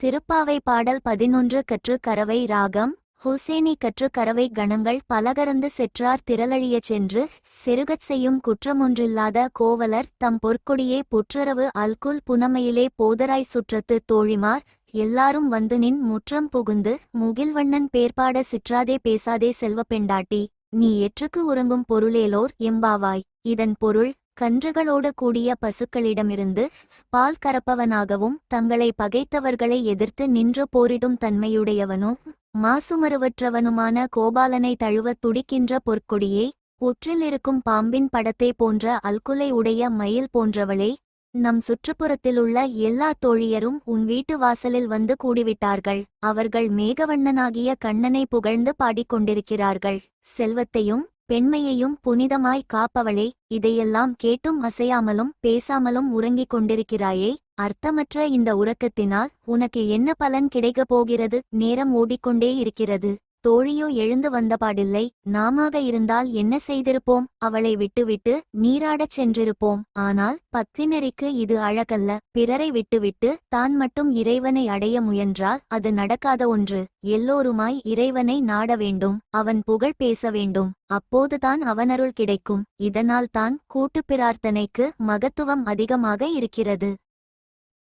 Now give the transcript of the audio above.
திருப்பாவை பாடல் பதினொன்று கற்று கரவை ராகம் ஹுசேனி கற்று கரவை கணங்கள் பலகரந்து செற்றார் திரளழியச் சென்று செருகச் செய்யும் குற்றமொன்றில்லாத கோவலர் தம் பொற்கொடியே புற்றரவு அல்குல் புனமையிலே போதராய் சுற்றத்து தோழிமார் எல்லாரும் வந்து நின் முற்றம் புகுந்து முகில்வண்ணன் பேர்பாட சிற்றாதே பேசாதே செல்வப் பெண்டாட்டி நீ எற்றுக்கு உறங்கும் பொருளேலோர் எம்பாவாய் இதன் பொருள் கன்றுகளோடு கூடிய பசுக்களிடமிருந்து பால் கறப்பவனாகவும் தங்களை பகைத்தவர்களை எதிர்த்து நின்று போரிடும் தன்மையுடையவனும் மாசுமருவற்றவனுமான கோபாலனை தழுவத் துடிக்கின்ற பொற்கொடியே புற்றிலிருக்கும் பாம்பின் படத்தை போன்ற அல்குலை உடைய மயில் போன்றவளே நம் சுற்றுப்புறத்திலுள்ள எல்லா தோழியரும் உன் வீட்டு வாசலில் வந்து கூடிவிட்டார்கள். அவர்கள் மேகவண்ணனாகிய கண்ணனை புகழ்ந்து பாடிக்கொண்டிருக்கிறார்கள். செல்வத்தையும் பெண்மையையும் புனிதமாய் காப்பவளே இதையெல்லாம் கேட்டும் அசையாமலும் பேசாமலும் உறங்கிக் கொண்டிருக்கிறாயே அர்த்தமற்ற இந்த உறக்கத்தினால் உனக்கு என்ன பலன் கிடைக்கப் போகிறது? நேரம் ஓடிக்கொண்டே இருக்கிறது. தோழியோ எழுந்து வந்தபாடில்லை நாமாக இருந்தால் என்ன செய்திருப்போம்? அவளை விட்டுவிட்டு நீராடச் சென்றிருப்போம். ஆனால் பத்தினரிக்கு இது அழகல்ல. பிறரை விட்டுவிட்டு தான் மட்டும் இறைவனை அடைய முயன்றால் அது நடக்காத ஒன்று. எல்லோருமாய் இறைவனை நாட வேண்டும். அவன் புகழ் பேச வேண்டும். அப்போதுதான் அவனருள் கிடைக்கும். இதனால் தான் கூட்டுப் பிரார்த்தனைக்கு மகத்துவம் அதிகமாக இருக்கிறது.